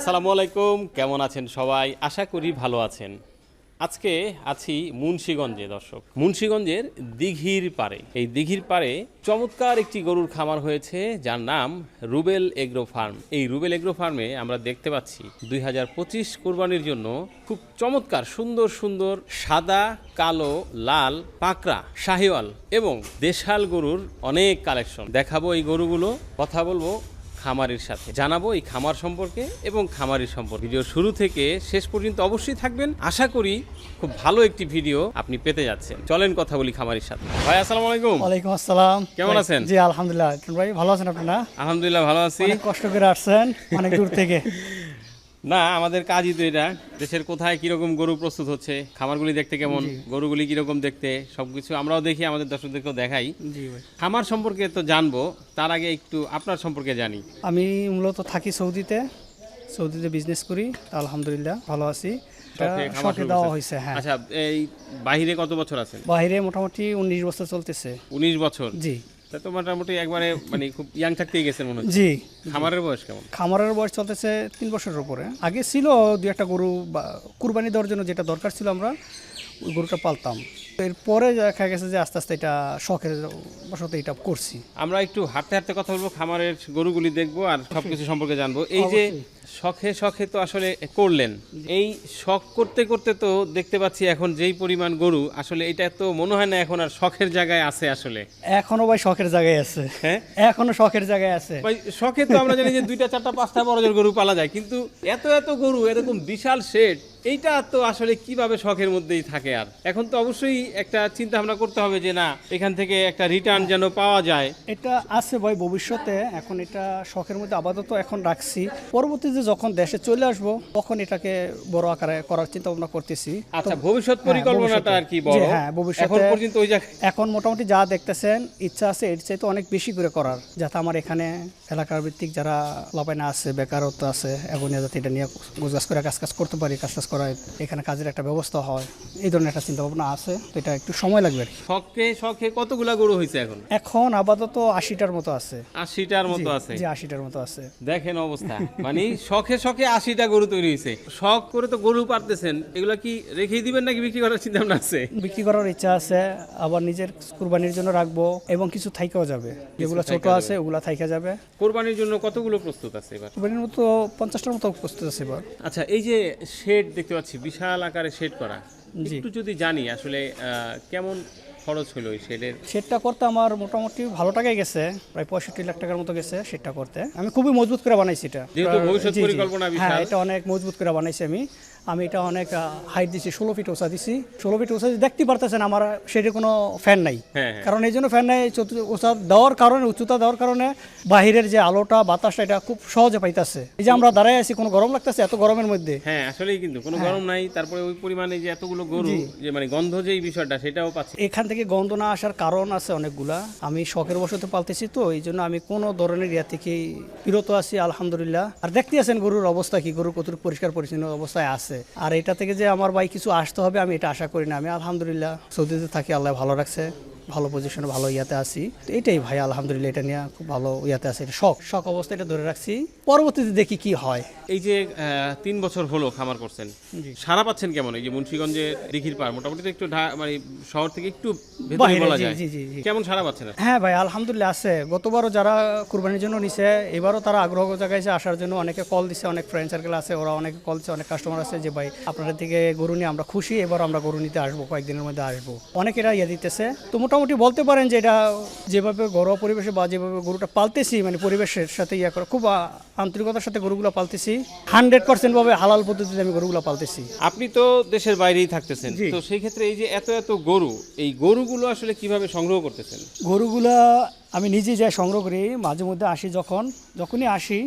আসসালামু আলাইকুম, কেমন আছেন সবাই? আশা করি ভালো আছেন। আজকে আছি মুন্সীগঞ্জে, দর্শক। মুন্সীগঞ্জের দিঘির পাড়ে। এই দিঘির পাড়ে চমৎকার একটি গরুর খামার হয়েছে, যার নাম রুবেল এগ্রো ফার্ম। এই রুবেল এগ্রো ফার্মে আমরা দেখতে পাচ্ছি দুই হাজার পঁচিশ কোরবানির জন্য খুব চমৎকার, সুন্দর সুন্দর সাদা, কালো, লাল, পাকড়া, শাহিওয়াল এবং দেশাল গরুর অনেক কালেকশন। দেখাবো এই গরুগুলো, কথা বলব খামারের সাথে। জানাব এই খামার সম্পর্কে এবং খামারের সম্পর্কে। ভিডিও শুরু থেকে শেষ পর্যন্ত অবশ্যই থাকবেন। আশা করি খুব ভালো একটি ভিডিও আপনি পেতে যাচ্ছেন। চলেন কথা বলি খামারের সাথে। ভাই আসসালামু আলাইকুম। ওয়ালাইকুম আসসালাম। কেমন আছেন? জি আলহামদুলিল্লাহ। ভাই ভালো আছেন আপনারা? আলহামদুলিল্লাহ ভালো আছি। কষ্ট করে আসছেন অনেক দূর থেকে। না আমাদের কাজই তো এটা। দেশের কোথায় কীরকম গরু প্রস্তুত হচ্ছে খামারগুলি দেখতে কেমন গরুগুলি কীরকম দেখতে সবকিছু আমরাও দেখি আমাদের দর্শকদেরকেও দেখাই। খামার সম্পর্কে তো জানব তার আগে একটু আপনার সম্পর্কে জানি। আমি মূলত থাকি সৌদিতে সৌদিতে বিজনেস করি আলহামদুলিল্লাহ ভালো আছি। শখে শখে শুরু দেওয়া হয়েছে হ্যাঁ। আচ্ছা এই বাইরে কত বছর আছেন? বাইরে মোটামুটি উনিশ বছর চলতেছে। উনিশ বছর। জি। তা তো মোটামুটি একবারে মানে খুব ইয়াং থাকতেই গেছেন মনে হচ্ছে। জি। খামারের বয়স কেমন? খামারের বয়স চলতেছে তিন বছরের উপরে। আগে ছিল দু একটা গরু বা কুরবানি দেওয়ার জন্য যেটা দরকার ছিল আমরা ওই গরুটা পালতাম। এরপরে দেখা গেছে যে আস্তে আস্তে এটা শখের বসতে এটা করছি। আমরা একটু হাঁটতে হাঁটতে কথা বলব খামারের গরুগুলি দেখব আর সবকিছু সম্পর্কে জানব। এই যে শখে শখে তো আসলে করলেন। এই শখ করতে করতে তো দেখতে পাচ্ছি এখন যেই পরিমাণ গরু আসলে এটা তো মনে হয় না এখন আর শখের জায়গায় আছে আসলে। এখনও ভাই শখের জায়গায় আছে। হ্যাঁ? এখনও শখের জায়গায় আছে। ভাই শখে তো আমরা জানি যে দুইটা চারটা পাঁচটা বড় জোর গরু পালা যায় কিন্তু এত এত গরু এরকম বিশাল শেড এইটা তো আসলে কীভাবে শখের মধ্যেই থাকে আর? এখন তো অবশ্যই একটা চিন্তা ভাবনা করতে হবে যে না এখান থেকে একটা রিটার্ন যেন পাওয়া যায়। এটা আছে ভাই ভবিষ্যতে এখন এটা শখের মধ্যে আপাতত এখন রাখছি। পরবর্তীতে যখন দেশে চলে আসব তখন এটাকে বড় আকারে করার চিন্তা ভাবনা করতেছি। আচ্ছা ভবিষ্যৎ পরিকল্পনাটা আর কি বড়? হ্যাঁ, ভবিষ্যতে- এখন পর্যন্ত ওই এখন মোটামুটি যা দেখতেছেন ইচ্ছা আছে এর চাইতে অনেক বেশি করে করার যাতে আমার এখানে এলাকার ভিত্তিক যারা লাপাইনা আছে বেকারত্ব আছে এবং যাতে এটা নিয়ে গোজগাছ করে কাজ কাজ করতে পারি কাজ কাজ করায় এখানে কাজের একটা ব্যবস্থা হয় এই ধরনের একটা চিন্তা ভাবনা আছে। তো এটা একটু সময় লাগবে আর কি। শখে শখে কতগুলা গরু হয়েছে এখন? এখন আপাতত আশিটার মতো আছে। আশিটার মতো আছে? জি আশিটার মতো আছে। দেখেন অবস্থা। মানে শখে শখে আশিটা গরু তৈরি হয়েছে শখ করে তো গরু পারতেছেন এগুলা কি রেখেই দিবেন নাকি বিক্রি করার চিন্তা ভাবনা আছে? বিক্রি করার ইচ্ছা আছে আবার নিজের কুরবানির জন্য রাখব এবং কিছু থাইকাও যাবে। যেগুলো ছোট আছে ওগুলা থাইকা যাবে। কোরবানির জন্য কতগুলো প্রস্তুত আছে এবার? কুরবানির মতো পঞ্চাশটার মতো প্রস্তুত আছে এবার। আচ্ছা এই যে শেড দেখতে পাচ্ছি বিশাল আকারে শেড করা। একটু যদি জানি আসলে কেমন খরচ হলো ওই শেডের সেটটা করতে আমার মোটামুটি ভালো টাকায় গেছে প্রায় পঁয়ষট্টি লাখ টাকার মতো গেছে সেটটা করতে। আমি খুবই মজবুত করে বানাইছি এটা। যেহেতু ভবিষ্যৎ। পরিকল্পনা হ্যাঁ এটা অনেক মজবুত করে বানাইছি আমি। আমি এটা অনেক হাইট দিছি ষোলো ফিট ওসা দিছি। ষোলো ফিট ওসা দেখতে পারতেছেন আমার সেটা কোনো ফ্যান নাই। হ্যাঁ, হ্যাঁ। কারণ এই জন্য ফ্যান নাই ওসা দেওয়ার কারণে উচ্চতা দেওয়ার কারণে বাহিরের যে আলোটা বাতাসটা এটা খুব সহজে পাইতেছে। এই যে আমরা দাঁড়ায় আছি কোনো গরম লাগতেছে এত গরমের মধ্যে? হ্যাঁ আসলেই কিন্তু কোনো গরম নাই তারপরে ওই পরিমাণে যে এতগুলো গরু যে মানে গন্ধ যে বিষয়টা সেটাও পাচ্ছি। এখান থেকে গন্ধ না আসার কারণ আছে অনেকগুলা। আমি শখের বসতে পালতেছি তো এই জন্য আমি কোনো ধরনের ইয়া থেকে বিরত আছি আলহামদুলিল্লাহ। আর দেখতে আছেন গরুর অবস্থা কি? গরু কত পরিষ্কার পরিচ্ছন্ন অবস্থায় আছে? আর এটা থেকে যে আমার ভাই কিছু আসতে হবে, আমি এটা আশা করি না। আমি আলহামদুলিল্লাহ সৌদিতে থাকি, আল্লাহ ভালো রাখছে। ভালো পজিশনে ভালো ইয়াতে আছি। তো এটাই ভাই আলহামদুলিল্লাহ এটা নিয়ে খুব ভালো ইয়াতে আছে। এটা শখ শখ অবস্থা এটা ধরে রাখছি। পরবর্তীতে দেখি কি হয়। এই যে তিন বছর হলো খামার করছেন সারা পাচ্ছেন কেমন? এই যে মুন্সিগঞ্জে দিঘির পার মোটামুটি তো একটু মানে শহর থেকে একটু বলা যায়। কেমন সারা পাচ্ছেন হ্যাঁ ভাই আলহামদুলিল্লাহ আছে। গতবারও যারা কুরবানির জন্য নিছে এবারও তারা আগ্রহ জাগাইছে আসার জন্য। অনেকে কল দিছে অনেক ফ্রেন্ড সার্কেল আছে ওরা অনেকে কল দিচ্ছে অনেক কাস্টমার আছে যে ভাই আপনাদের থেকে গরু নিয়ে আমরা খুশি এবার আমরা গরু নিতে আসব কয়েকদিনের মধ্যে আসব। অনেকেরা ইয়ে দিতেছে। তো মোটামুটি বলতে পারেন যে এটা যেভাবে ঘরোয়া পরিবেশে বা যেভাবে গরুটা পালতেছি মানে পরিবেশের সাথে ইয়ে করে খুব আন্তরিকতার সাথে গরুগুলো পালতেছি। হান্ড্রেড পার্সেন্ট ভাবে হালাল পদ্ধতিতে আমি গরুগুলো পালতেছি। আপনি তো দেশের বাইরেই থাকতেছেন। তো সেই ক্ষেত্রে এই যে এত এত গরু এই গরুগুলো আসলে কীভাবে সংগ্রহ করতেছেন? গরুগুলা আমি নিজে যাই সংগ্রহ করি মাঝে মধ্যে আসি যখন যখনই আসি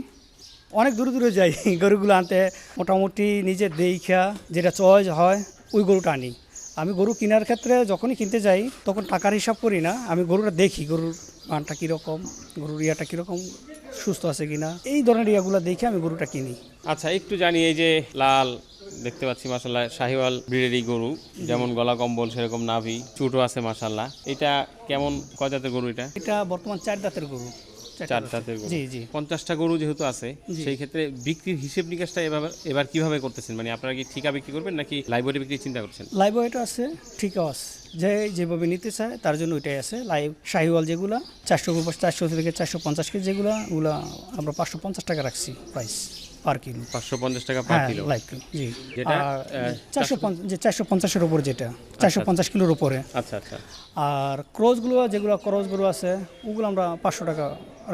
অনেক দূরে দূরে যাই গরুগুলো আনতে। মোটামুটি নিজের দেখা যেটা চয়েস হয় ওই গরুটা আনি। আমি গরু কেনার ক্ষেত্রে যখনই কিনতে যাই তখন টাকার হিসাব করি না। আমি গরুটা দেখি গরুর মানটা কীরকম গরুর ইয়াটা কীরকম সুস্থ আছে কিনা। এই ধরনের ইয়াগুলো দেখে আমি গরুটা কিনি। আচ্ছা একটু জানি এই যে লাল দেখতে পাচ্ছি মাসাল্লাহ শাহিওয়াল ব্রিডেরই গরু। যেমন গলা কম্বল সেরকম নাভি চুটো আছে মাসাল্লাহ এটা কেমন কয় জাতের গরু এটা? এটা বর্তমান চার দাঁতের গরু। চার জাতের গরু জি জি। পঞ্চাশটা গরু যেহেতু আছে সেই ক্ষেত্রে বিক্রির হিসেব নিকাশটা এবার এবার কীভাবে করতেছেন? মানে আপনারা কি ঠিকা বিক্রি করবেন নাকি লাইব্রেরি বিক্রি চিন্তা করছেন? লাইব্রেরিটা আছে ঠিকও আছে। যে যেভাবে নিতে চায় তার জন্য ওইটাই আছে। লাইভ শাহিওয়াল যেগুলো চারশো চারশো থেকে চারশো পঞ্চাশ কেজি যেগুলো ওগুলো আমরা পাঁচশো পঞ্চাশ টাকা রাখছি প্রাইস পার কিলো পাঁচশো পঞ্চাশ টাকা পার কিলো লাইভ কিলো জি। চারশো যে চারশো পঞ্চাশের উপর যেটা চারশো পঞ্চাশ কিলোর উপরে। আচ্ছা আচ্ছা। আর ক্রসগুলো যেগুলো ক্রসগুলো আছে ওগুলো আমরা পাঁচশো টাকা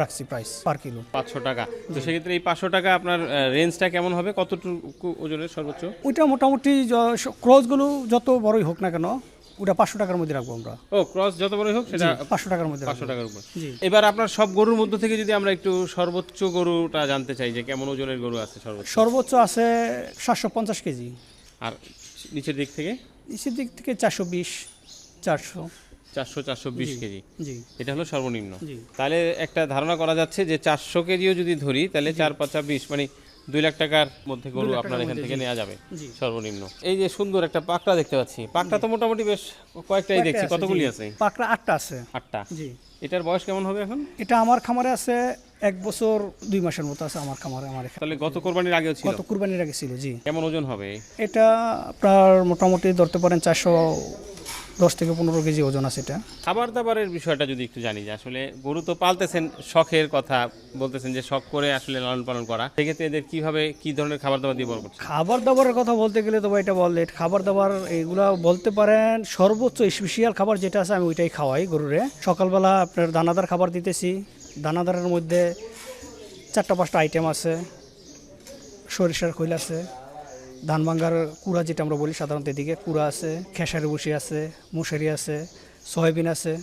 রাখছি প্রাইস পার কিলো পাঁচশো টাকা। তো সেক্ষেত্রে এই পাঁচশো টাকা আপনার রেঞ্জটা কেমন হবে? কতটুকু ওজনের সর্বোচ্চ? ওইটা মোটামুটি ক্রসগুলো যত বড়ই হোক না কেন ওটা পাঁচশো টাকার মধ্যে রাখব আমরা। ও ক্রস যত বড় হোক সেটা পাঁচশো টাকার মধ্যে পাঁচশো টাকার উপর। এবার আপনার সব গরুর মধ্য থেকে যদি আমরা একটু সর্বোচ্চ গরুটা জানতে চাই যে কেমন ওজনের গরু আছে সর্বোচ্চ? সর্বোচ্চ আছে সাতশো পঞ্চাশ কেজি। আর নিচের দিক থেকে? নিচের দিক থেকে চারশো বিশ চারশো। চারশো চারশো বিশ কেজি। জি। এটা হলো সর্বনিম্ন। তাহলে একটা ধারণা করা যাচ্ছে যে চারশো কেজিও যদি ধরি তাহলে চার পাঁচা বিশ মানে দুই লাখ টাকার মধ্যে গরু আপনার এখান থেকে নেওয়া যাবে সর্বনিম্ন। এই যে সুন্দর একটা পাকড়া দেখতে পাচ্ছি পাকড়া তো মোটামুটি বেশ কয়েকটাই দেখছি কতগুলি আছে? পাকড়া আটটা আছে। আটটা। জি। এটার বয়স কেমন হবে এখন? এটা আমার খামারে আছে এক বছর দুই মাসের মতো আছে আমার খামারে আমার তাহলে গত কোরবানির আগেও ছিল? গত কোরবানির আগে ছিল জি। কেমন ওজন হবে? এটা আপনার মোটামুটি ধরতে পারেন চারশো দশ থেকে পনেরো কেজি ওজন আছে এটা। খাবার দাবারের বিষয়টা যদি একটু জানি যে আসলে গরু তো পালতেছেন শখের কথা বলতেছেন যে শখ করে আসলে লালন পালন করা। সেক্ষেত্রে এদের কীভাবে কি ধরনের খাবার দাবার দিয়ে বড় করছে খাবার দাবারের কথা বলতে গেলে তো এটা বললে খাবার দাবার এগুলা বলতে পারেন সর্বোচ্চ স্পেশিয়াল খাবার যেটা আছে আমি ওইটাই খাওয়াই গরুরে। সকালবেলা আপনার দানাদার খাবার দিতেছি দানাদারের মধ্যে চারটা পাঁচটা আইটেম আছে সরিষার খৈল আছে ধান ভাঙ্গার কুড়া যেটা আমরা বলি সাধারণত এদিকে, কুড়া আছে, খেসারি বসি আছে, মুসারি আছে, সয়াবিন আছে,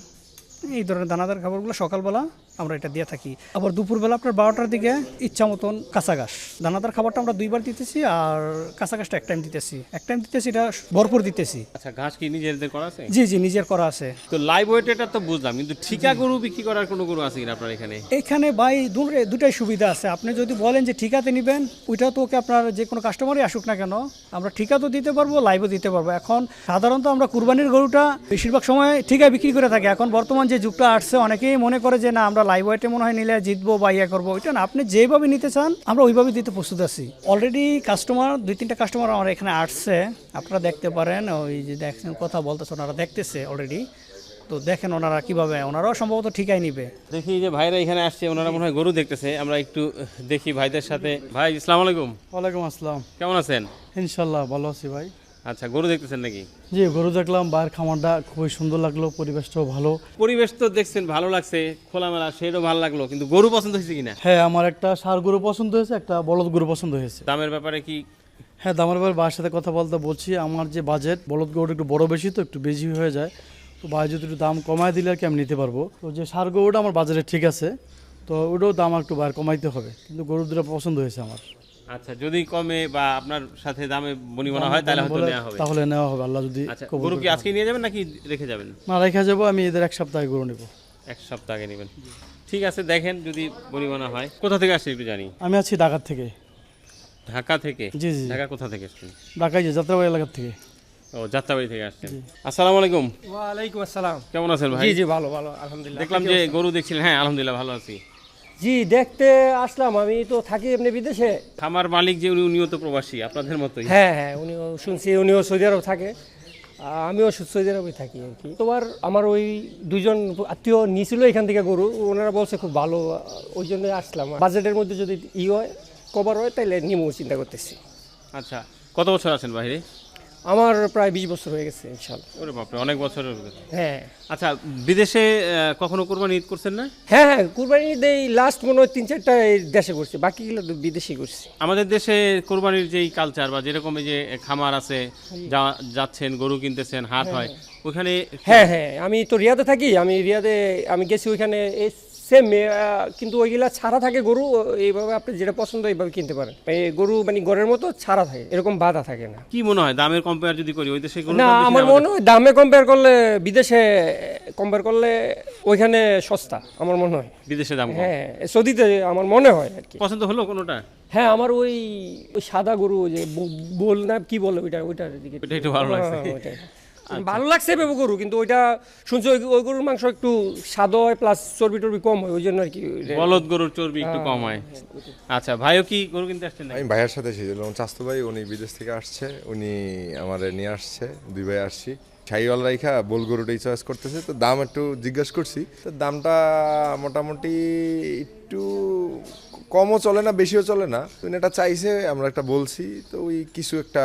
এই ধরনের দানাদার খাবারগুলো সকালবেলা আমরা এটা দিয়ে থাকি। আবার দুপুরবেলা আপনার বারোটার দিকে ইচ্ছা মতন কাঁচা ঘাস দানাদার খাবারটা আমরা দুইবার দিতেছি আর কাঁচা ঘাসটা এক টাইম দিতেছি। এক টাইম দিতেছি এটা ভরপুর দিতেছি। আচ্ছা ঘাস কি নিজেদের করা আছে? জি জি নিজের করা আছে। তো লাইভ ওয়েট এটা তো বুঝলাম কিন্তু ঠিকা গরু বিক্রি করার কোনো গরু আছে কিনা আপনার এখানে? এইখানে ভাই দূরে দুটাই সুবিধা আছে। আপনি যদি বলেন যে ঠিকাতে নেবেন ওইটা তো ওকে আপনার যে কোনো কাস্টমারই আসুক না কেন আমরা ঠিকা তো দিতে পারব লাইভও দিতে পারব। এখন সাধারণত আমরা কুরবানির গরুটা বেশিরভাগ সময় ঠিকায় বিক্রি করে থাকি। এখন বর্তমান যে যুগটা আসছে অনেকেই মনে করে যে না আমরা লাইভ ওয়েটে মনে হয় নিলে জিতবো বা ইয়ে করব ওইটা না। আপনি যেভাবে নিতে চান আমরা ওইভাবে দিতে প্রস্তুত আছি। অলরেডি কাস্টমার দুই তিনটা কাস্টমার আমার এখানে আসছে। আপনারা দেখতে পারেন ওই যে দেখছেন কথা বলতেছে ওনারা দেখতেছে অলরেডি তো দেখেন ওনারা কীভাবে ওনারাও সম্ভবত ঠিকাই নিবে। দেখি যে ভাইরা এখানে আসছে ওনারা মনে হয় গরু দেখতেছে। আমরা একটু দেখি ভাইদের সাথে। ভাই ইসলাম আলাইকুম। ওয়ালাইকুম আসসালাম। কেমন আছেন? ইনশাল্লাহ ভালো আছি ভাই। আচ্ছা গরু দেখতেছেন নাকি? জি গরু দেখলাম বাইরের খামারটা খুবই সুন্দর লাগল পরিবেশটাও ভালো। পরিবেশ তো দেখছেন ভালো লাগছে খোলামেলা সেটাও ভালো লাগল কিন্তু গরু পছন্দ হয়েছে কিনা? হ্যাঁ আমার একটা সার গরু পছন্দ হয়েছে একটা বলদ গরু পছন্দ হয়েছে। দামের ব্যাপারে কি? হ্যাঁ দামের ব্যাপারে ভাইয়ের সাথে কথা বলতে বলছি আমার যে বাজেট বলদ গরুটা একটু বড় বেশি তো একটু বেশি হয়ে যায়। তো ভাই যদি একটু দাম কমায় দিলে আর কি আমি নিতে পারব। তো যে সার গরুটা আমার বাজারে ঠিক আছে তো ওটাও দাম একটু বাইরে কমাইতে হবে কিন্তু গরু দুটো পছন্দ হয়েছে আমার। আচ্ছা যদি কমে বা আপনার সাথে দামে বনিবনা হয় তাহলে হয়তো নেওয়া হবে। তাহলে নেওয়া হবে আল্লাহ যদি আচ্ছা গরু কি আজকে নিয়ে যাবেন নাকি রেখে যাবেন? না রেখে যাব আমি এদের এক সপ্তাহে গরু নেব। এক সপ্তাহ আগে নেবেন। ঠিক আছে দেখেন যদি বনিবনা হয়। কোথা থেকে আসছে একটু জানি। আমি আছি ঢাকার থেকে। ঢাকা থেকে? জি জি ঢাকা কোথা থেকে আসছেন? ঢাকায় যে যাত্রাবাড়ি এলাকার থেকে। ও যাত্রাবাড়ি থেকে আসছেন। আসসালামু আলাইকুম। ওয়ালাইকুম আসসালাম। কেমন আছেন ভাই? জি জি ভালো ভালো আলহামদুলিল্লাহ। দেখলাম যে গরু দেখছিলেন। হ্যাঁ আলহামদুলিল্লাহ ভালো আছি। জি দেখতে আসলাম। আমি তো থাকি এমনি বিদেশে। খামার মালিক যে উনি উনিও তো প্রবাসী আপনাদের মতোই। হ্যাঁ হ্যাঁ উনিও শুনছি উনিও সৌদি আরব থাকে। আমিও সৌদি আরবে থাকি আর কি। তোমার আমার ওই দুজন আত্মীয় নিয়েছিল এখান থেকে গরু। ওনারা বলছে খুব ভালো ওই জন্য আসলাম। বাজেটের মধ্যে যদি ই হয় কভার হয় তাহলে নিমো চিন্তা করতেছি। আচ্ছা কত বছর আছেন বাইরে আমার প্রায় বিশ বছর হয়ে গেছে ইনশাল্লাহ ওরে বাপরে অনেক বছরের অভিজ্ঞতা। হ্যাঁ। আচ্ছা বিদেশে কখনো কোরবানি ঈদ করছেন না? হ্যাঁ হ্যাঁ কুরবানি দেই লাস্ট মনে হয় তিন চারটা দেশে করছি বাকিগুলো বিদেশি করছি। আমাদের দেশে কোরবানির যেই কালচার বা যেরকম এই যে খামার আছে যা- যাচ্ছেন গরু কিনতেছেন হাট হয় ওখানে হ্যাঁ হ্যাঁ আমি তো রিয়াদে থাকি আমি রিয়াদে আমি গেছি ওইখানে এই সেম কিন্তু ওইগুলা ছাড়া থাকে গরু এইভাবে আপনি যেটা পছন্দ এইভাবে কিনতে পারেন। এই গরু মানে ঘরের মতো ছাড়া থাকে এরকম বাধা থাকে না। কি মনে হয় দামের কম্পেয়ার যদি করি ওই দেশে না আমার মনে হয় দামে কম্পেয়ার করলে বিদেশে কম্পেয়ার করলে ওইখানে সস্তা আমার মনে হয়। বিদেশে দাম হ্যাঁ সৌদিতে আমার মনে হয় আর কি। পছন্দ হলো কোনোটা? হ্যাঁ আমার ওই ওই সাদা গরু যে বল না কি বলে ওইটা ওইটার দিকে। ওইটা একটু ভালো লাগছে। হ্যাঁ, ওইটাই। ভালো লাগছে ভেবে গরু কিন্তু ওইটা শুনছি ওই ওই গরুর মাংস একটু স্বাদ হয় প্লাস চর্বি টর্বি কম হয় ওই জন্য আর কি। বলদ গরুর চর্বি একটু কম হয়। আচ্ছা ভাইও কি গরু কিনতে আসছেন আমি ভাইয়ের সাথে এসেছি যেমন চাস্তু ভাই উনি বিদেশ থেকে আসছে উনি আমার নিয়ে আসছে দুই ভাই আসছি। ছাইওয়াল রাইখা বোল গরুটাই চয়েস করতেছে। তো দাম একটু জিজ্ঞেস করছি। তো দামটা মোটামুটি একটু কমও চলে না বেশিও চলে না। তো এটা চাইছে আমরা একটা বলছি তো ওই কিছু একটা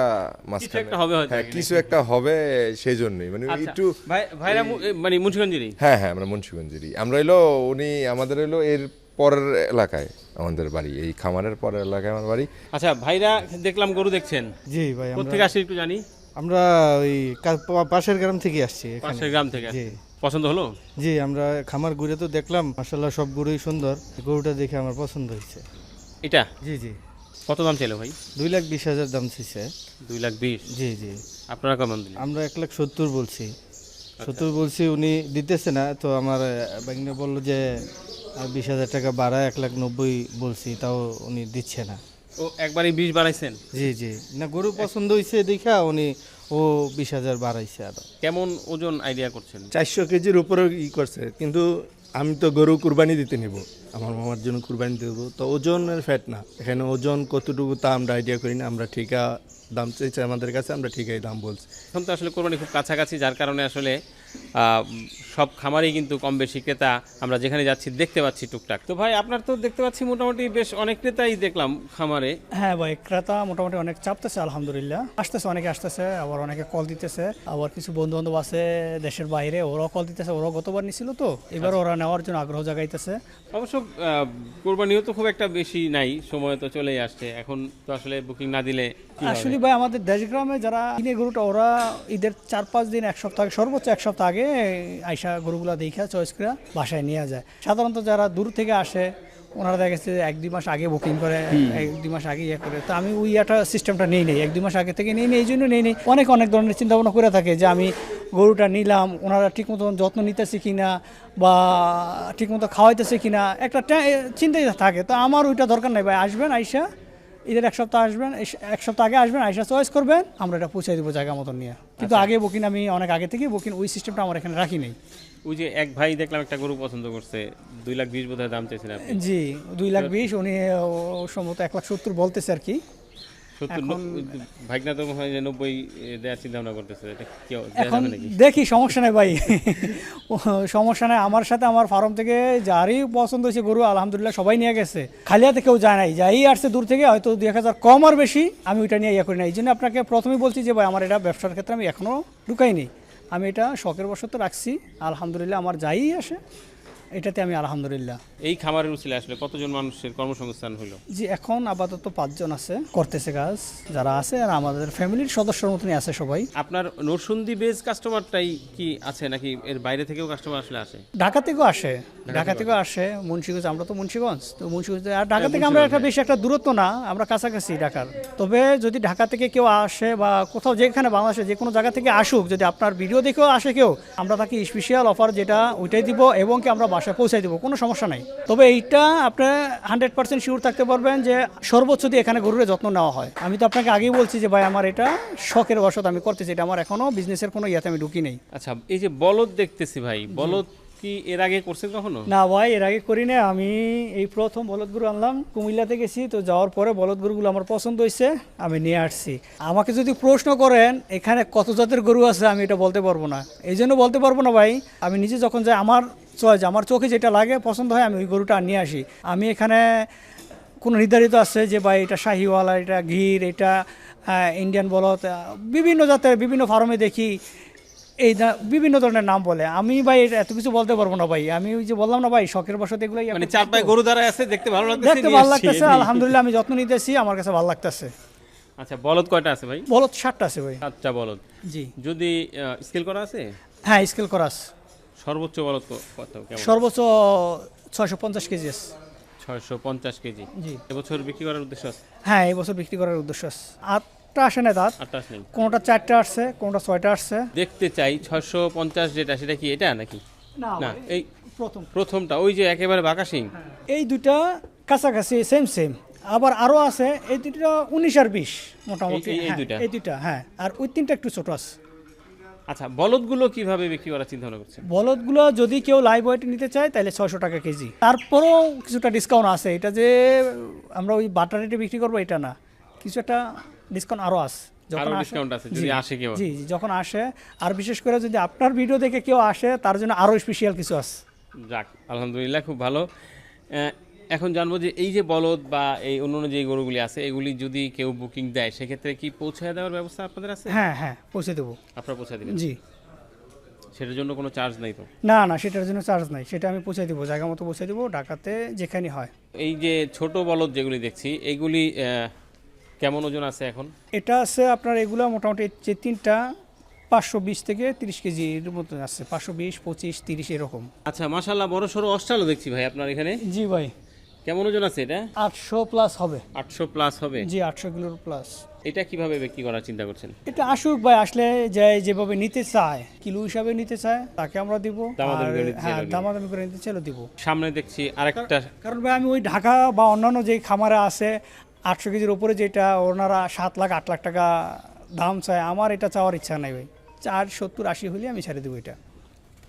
মাঝখানে। একটা হবে হ্যাঁ কিছু একটা হবে সেই জন্যই মানে আচ্ছা, একটু ভাই ভাইরা মানে মুন্সিগঞ্জেরই? হ্যাঁ হ্যাঁ আমরা মুন্সিগঞ্জেরই। আমরা এলো উনি আমাদের এলো এর পরের এলাকায় আমাদের বাড়ি এই খামারের পরের এলাকায় আমার বাড়ি। আচ্ছা ভাইরা দেখলাম গরু দেখছেন। জি ভাই আমরা কোথেকে আসে একটু জানি? আমরা ওই পাশের গ্রাম থেকে আসছি পাশের গ্রাম থেকে জি। পছন্দ হলো? জি আমরা খামার ঘুরে তো দেখলাম মাসাল্লাহ সব গরুই সুন্দর। গরুটা দেখে আমার পছন্দ হয়েছে। এটা? জি জি। কত দাম চাইলো ভাই? দুই লাখ বিশ হাজার দাম ছিছে দুই লাখ বিশ? জি জি। আপনারা কেমন দিলেন? আমরা এক লাখ সত্তর বলছি। সত্তর বলছি উনি দিতেছে না তো আমার ব্যাংকে বলল যে বিশ হাজার টাকা বাড়া এক লাখ নব্বই বলছি তাও উনি দিচ্ছে না। ও একবারই বিশ বাড়াইছেন? জি জি। না গরু পছন্দ হয়েছে দেখা উনি ও বিশ হাজার বাড়াইছে আরও। কেমন ওজন আইডিয়া করছেন? চারশো কেজির উপরে ই করছে কিন্তু আমি তো গরু কুরবানি দিতে নেব। আমার মামার জন্য কুরবানি দেবো। তো ওজনের ফ্যাট না। এখানে ওজন কতটুকু তা আমরা আইডিয়া করি না। আমরা ঠিকা দাম চাইছে আমাদের কাছে আমরা ঠিকাই দাম বলছি। এখন তো আসলে কোরবানি খুব কাছাকাছি যার কারণে আসলে আহ, সব খামারেই কিন্তু কম বেশি ক্রেতা আমরা যেখানে যাচ্ছি দেখতে পাচ্ছি টুকটাক। তো ভাই আপনার তো দেখতে পাচ্ছি মোটামুটি বেশ অনেক ক্রেতাই দেখলাম খামারে। হ্যাঁ ভাই ক্রেতা মোটামুটি অনেক চাপতেছে আলহামদুলিল্লাহ। আসতেছে অনেকে আসতেছে আবার অনেকে কল দিতেছে। আবার কিছু বন্ধু বান্ধব আছে দেশের বাইরে ওরাও কল দিতেছে ওরাও গতবার নিছিল তো। এবার ওরা নেওয়ার জন্য আগ্রহ জাগাইতেছে। অবশ্য কোরবানিও তো খুব একটা বেশি নাই সময় তো চলেই আসছে। এখন তো আসলে বুকিং না দিলে আসলে ভাই আমাদের দেশগ্রামে যারা কিনে গরুটা ওরা ঈদের চার পাঁচ দিন এক সপ্তাহ আগে সর্বোচ্চ এক সপ্তাহ আগে আইসা গরুগুলা দেখা চয়েস করে বাসায় নিয়ে যায়। সাধারণত যারা দূর থেকে আসে ওনারা দেখা গেছে এক দুই মাস আগে বুকিং করে এক দুই মাস আগে ইয়ে করে। তো আমি ওই একটা সিস্টেমটা নেই নেই এক দুই মাস আগে থেকে নেই নেই এই জন্য নেই নেই। অনেক অনেক ধরনের চিন্তা ভাবনা করে থাকে যে আমি গরুটা নিলাম ওনারা ঠিক মতো যত্ন নিতেছে কি না বা ঠিক মতো খাওয়াইতেছে কিনা একটা টে- চিন্তাই থাকে। তো আমার ওইটা দরকার নাই ভাই আসবেন আইসা ঈদের এক সপ্তাহ আসবেন এক সপ্তাহ আগে আসবেন আইসা চয়েস করবেন আমরা এটা পৌঁছে দেবো জায়গা মতন নিয়ে। কিন্তু আগে বুকিং আমি অনেক আগে থেকে বুকিং ওই সিস্টেমটা আমার এখানে রাখি নেই। ওই যে এক ভাই দেখলাম একটা গরু পছন্দ করছে দুই লাখ বিশ বোধহয় দাম চাইছেন জি দুই লাখ বিশ উনি সম্ভবত এক লাখ সত্তর বলতেছে আর কি। সত্তর তো হয় যে নব্বই দেওয়ার চিন্তা ভাবনা করতেছে। এটা কি দেওয়া এখন দেখি সমস্যা নেই ভাই। সমস্যা নেই। আমার সাথে আমার ফার্ম থেকে যারই পছন্দ হয়েছে গরু আলহামদুলিল্লাহ সবাই নিয়ে গেছে। খালি হাতে কেউ যায় নাই। যাই আসছে দূর থেকে হয়তো দুই এক হাজার কম আর বেশি আমি ওইটা নিয়ে ইয়ে করি না এই জন্য আপনাকে প্রথমেই বলছি যে ভাই আমার এটা ব্যবসার ক্ষেত্রে আমি এখনও ঢুকাইনি আমি এটা শখের বশত রাখছি। আলহামদুলিল্লাহ আমার যাই আসে। এটাতে আমি আলহামদুলিল্লাহ। এই খামারের উচিলে আসলে কতজন মানুষের কর্মসংস্থান হলো জি এখন আপাতত পাঁচজন আছে করতেছে কাজ যারা আছে আর আমাদের ফ্যামিলির সদস্যর মতনই আছে সবাই। আপনার নরসুন্দি বেজ কাস্টমারটাই কি আছে নাকি এর বাইরে থেকেও কাস্টমার আসলে আসে? ঢাকা থেকেও আসে ঢাকা থেকেও আসে। মুন্সিগঞ্জ আমরা তো মুন্সিগঞ্জ তো মুন্সিগঞ্জ আর ঢাকা থেকে আমরা একটা বেশি একটা দূরত্ব না আমরা কাছাকাছি ঢাকার। তবে যদি ঢাকা থেকে কেউ আসে বা কোথাও যেখানে বাংলাদেশে যে কোনো জায়গা থেকে আসুক যদি আপনার ভিডিও দেখেও আসে কেউ আমরা তাকে স্পেশাল অফার যেটা ওইটাই দিব এবং কি আমরা বাসায় পৌঁছাই দিব কোনো সমস্যা নাই। তবে এইটা আপনি হান্ড্রেড পার্সেন্ট শিওর থাকতে পারবেন যে সর্বোচ্চ দিয়ে এখানে গরুরের যত্ন নেওয়া হয়। আমি তো আপনাকে আগেই বলছি যে ভাই আমার এটা শখের বসত আমি করতেছি এটা আমার এখনও বিজনেসের কোনো ইয়াতে আমি ঢুকি নেই। আচ্ছা এই যে বলদ দেখতেছি ভাই বলদ কি এর আগে করছেন কখনো? না ভাই এর আগে করি না আমি এই প্রথম বলদ গরু আনলাম কুমিল্লাতে গেছি তো যাওয়ার পরে বলদ গরুগুলো আমার পছন্দ হয়েছে আমি নিয়ে আসছি। আমাকে যদি প্রশ্ন করেন এখানে কত জাতের গরু আছে আমি এটা বলতে পারব না। এই জন্য বলতে পারব না ভাই আমি নিজে যখন যাই আমার চয়েস আমার চোখে যেটা লাগে পছন্দ হয় আমি ওই গরুটা নিয়ে আসি। আমি এখানে কোনো নির্ধারিত আছে যে ভাই এটা শাহিওয়ালা এটা ঘির এটা ইন্ডিয়ান আহ, বিভিন্ন জাতের বিভিন্ন ফার্মে দেখি। এই বিভিন্ন ধরনের নাম বলে। আমি ভাই এত কিছু বলতে পারব না ভাই। আমি ওই যে বললাম না ভাই শখের বসত এগুলো মানে চার পায়ে গরু দ্বারা আছে দেখতে ভালো লাগতেছে দেখতে ভালো লাগতেছে আলহামদুলিল্লাহ আমি যত্ন নিতেছি আমার কাছে ভালো লাগতেছে। আচ্ছা বলদ কয়টা আছে ভাই? বলদ ষাটটা আছে ভাই। সাতটা বলদ। জি। যদি স্কেল করা আছে? হ্যাঁ স্কেল করাস সর্বোচ্চ কত কেমন? সর্বোচ্চ ছয়শো পঞ্চাশ কেজি আছে। ছয়শো পঞ্চাশ কেজি? জি। এবছর বিক্রি করার উদ্দেশ্য আছে? হ্যাঁ এই বছর বিক্রি করার উদ্দেশ্য আছে। আটটা আসে না দাঁত। আটটা কোনোটা চারটা আসছে কোনোটা ছয়টা আসছে। দেখতে চাই ছয়শো পঞ্চাশ যেটা সেটা কি এটা নাকি? না এই প্রথম। প্রথমটা ওই যে একেবারে বাঁকা সিং এই দুটা কাছাকাছি সেম সেম আবার আরও আছে এই দুটো উনিশ আর বিশ মোটামুটি। হ্যাঁ, দুইটা? এই দুইটা হ্যাঁ। আর ওই তিনটা একটু ছোট আছে। আচ্ছা বলদগুলো কীভাবে বিক্রি করার চিন্তা ভাবনা করছেন? বলদগুলো যদি কেউ লাইভ ওয়েট নিতে চায় তাহলে ছয়শো টাকা কেজি। তারপরেও কিছুটা ডিসকাউন্ট আছে। এটা যে আমরা ওই বাটার রেটে বিক্রি করব এটা না। কিছু একটা ডিসকাউন্ট আরও আছে আরও আসে- ডিসকাউন্ট আছে যদি জি, আসে কেউ। জি জি যখন আসে। আর বিশেষ করে যদি আপনার ভিডিও দেখে কেউ আসে তার জন্য আরও স্পেশাল কিছু আছে। যাক আলহামদুলিল্লাহ খুব ভালো। এখন জানব যে এই যে বলদ বা এই অন্যান্য যে গরুগুলি আছে এগুলি যদি কেউ বুকিং দেয় সেক্ষেত্রে কি পৌঁছে দেওয়ার ব্যবস্থা আপনাদের আছে? হ্যাঁ হ্যাঁ পৌঁছে দেবো। আপনারা পৌঁছে দেবেন? জি। সেটার জন্য কোনো চার্জ নাই তো? না না সেটার জন্য চার্জ নাই। সেটা আমি পৌঁছে দেবো জায়গা মতো পৌঁছে দেবো ঢাকাতে যেখানে হয়। এই যে ছোট বলদ যেগুলি দেখছি এগুলি কেমন ওজন আছে এখন? এটা আছে আপনার এগুলো মোটামুটি যে তিনটা পাঁচশো বিশ থেকে তিরিশ কেজির মতো আছে। পাঁচশো বিশ পঁচিশ তিরিশ এরকম। আচ্ছা মাশাল্লাহ বড় সড়ো অস্ট্রালও দেখছি ভাই আপনার এখানে। জি ভাই। কেমন ওজন আছে এটা? আটশো প্লাস হবে। আটশো প্লাস হবে? জি আটশো কিলোর প্লাস এটা কীভাবে বিক্রি করার চিন্তা করছেন? এটা আসুক ভাই আসলে যে যেভাবে নিতে চায় কিলো হিসাবে নিতে চায় তাকে আমরা দিব। আর হ্যাঁ দামাদামি করে নিতে চাইলেও দিব। সামনে দেখছি আরেকটা কারণ ভাই আমি ওই ঢাকা বা অন্যান্য যে খামারে আছে আটশো কেজির উপরে যেটা ওনারা সাত লাখ আট লাখ টাকা দাম চায় আমার এটা চাওয়ার ইচ্ছা নাই ভাই। চার সত্তর আশি হলে আমি ছেড়ে দেবো এটা।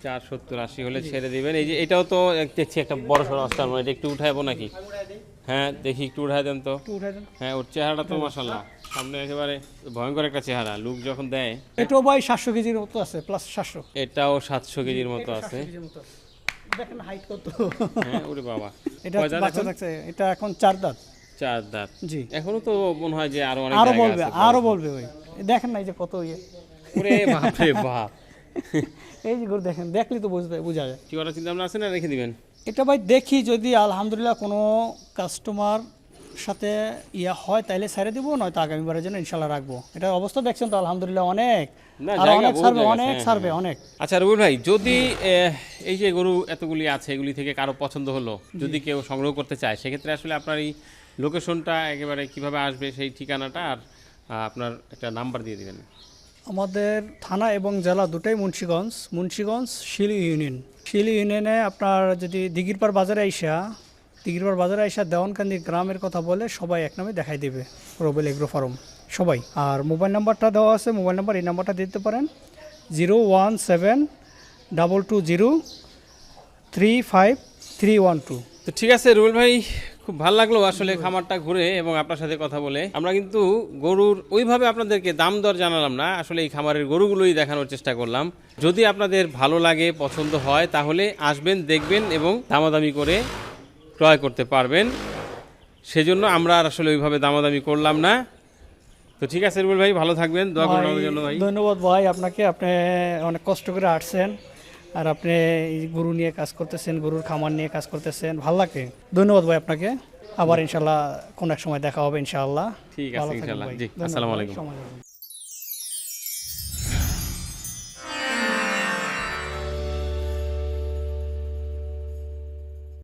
চার সত্তর আশি হলে ছেড়ে দিবেন। এই যে এটাও তো দেখছি একটা বড় সড়ো অস্ট্রাল এটা একটু উঠাইবো নাকি? হ্যাঁ দেখি একটু উঠাই দেন তো। হ্যাঁ ওর চেহারাটা তো মাসাল্লাহ সামনে একেবারে ভয়ঙ্কর একটা চেহারা লুক যখন দেয়। এটাও ভাই সাতশো কেজির মতো আছে প্লাস সাতশো। এটাও সাতশো কেজির মতো আছে। দেখেন হাইট কত। হ্যাঁ ওরে বাবা। এটা বাচ্চা থাকছে এটা এখন চার দাঁত। চার দাঁত। জি। এখনও তো মনে হয় যে আরও অনেক আরও বলবে। আরও বলবে ভাই। দেখেন না এই যে কত ইয়ে। ওরে বাপ রে বাপ। এই যে গরু দেখেন দেখলে তো বুঝবে বোঝা যায়। কি করার চিন্তা ভাবনা আছে না রেখে দিবেন? এটা ভাই দেখি যদি আলহামদুলিল্লাহ কোনো কাস্টমার সাথে ইয়া হয় তাইলে ছেড়ে দিব নয়তো আগামীবারের জন্য ইনশাল্লাহ রাখব। এটা অবস্থা দেখছেন তো আলহামদুলিল্লাহ অনেক। আর অনেক সার্ভে অনেক সার্ভে অনেক। আচ্ছা রুবুল ভাই যদি এই যে গরু এতগুলি আছে এগুলি থেকে কারও পছন্দ হলো যদি কেউ সংগ্রহ করতে চায় সেক্ষেত্রে আসলে আপনার এই লোকেশনটা একেবারে কীভাবে আসবে সেই ঠিকানাটা আর আপনার একটা নাম্বার দিয়ে দিবেন। আমাদের থানা এবং জেলা দুটাই মুন্সীগঞ্জ মুন্সীগঞ্জ, শিলি ইউনিয়ন। শিলি ইউনিয়নে আপনার যদি দিঘিরপার বাজারে আইসা দিঘিরপার বাজারে আইসা দেওয়ানকান্দি গ্রামের কথা বলে সবাই এক নামে দেখাই দেবে, রবেল এগ্রো ফার্ম। সবাই। আর মোবাইল নাম্বারটা দেওয়া আছে, মোবাইল নাম্বার এই নাম্বারটা দিতে পারেন। Zero one seven double two zero three five three one two. তো ঠিক আছে রুবেল ভাই খুব ভালো লাগল আসলে খামারটা ঘুরে এবং আপনার সাথে কথা বলে। আমরা কিন্তু গরুর ওইভাবে আপনাদেরকে দাম দর জানালাম না আসলে এই খামারের গরুগুলোই দেখানোর চেষ্টা করলাম। যদি আপনাদের ভালো লাগে পছন্দ হয় তাহলে আসবেন দেখবেন এবং দামাদামি করে ক্রয় করতে পারবেন। সেজন্য আমরা আর আসলে ওইভাবে দামাদামি করলাম না। তো ঠিক আছে রুবেল ভাই ভালো থাকবেন দোয়া আমাদের জন্য ভাই। ধন্যবাদ ভাই আপনাকে আপনি অনেক কষ্ট করে আসছেন। আর আপনি এই গরু নিয়ে কাজ করতেছেন গরুর খামার নিয়ে কাজ করতেছেন ভালো লাগে ধন্যবাদ ভাই আপনাকে আবার ইনশাল্লাহ কোন এক সময় দেখা হবে ইনশাআল্লাহ ঠিক আছে। জি। আসসালামু আলাইকুম।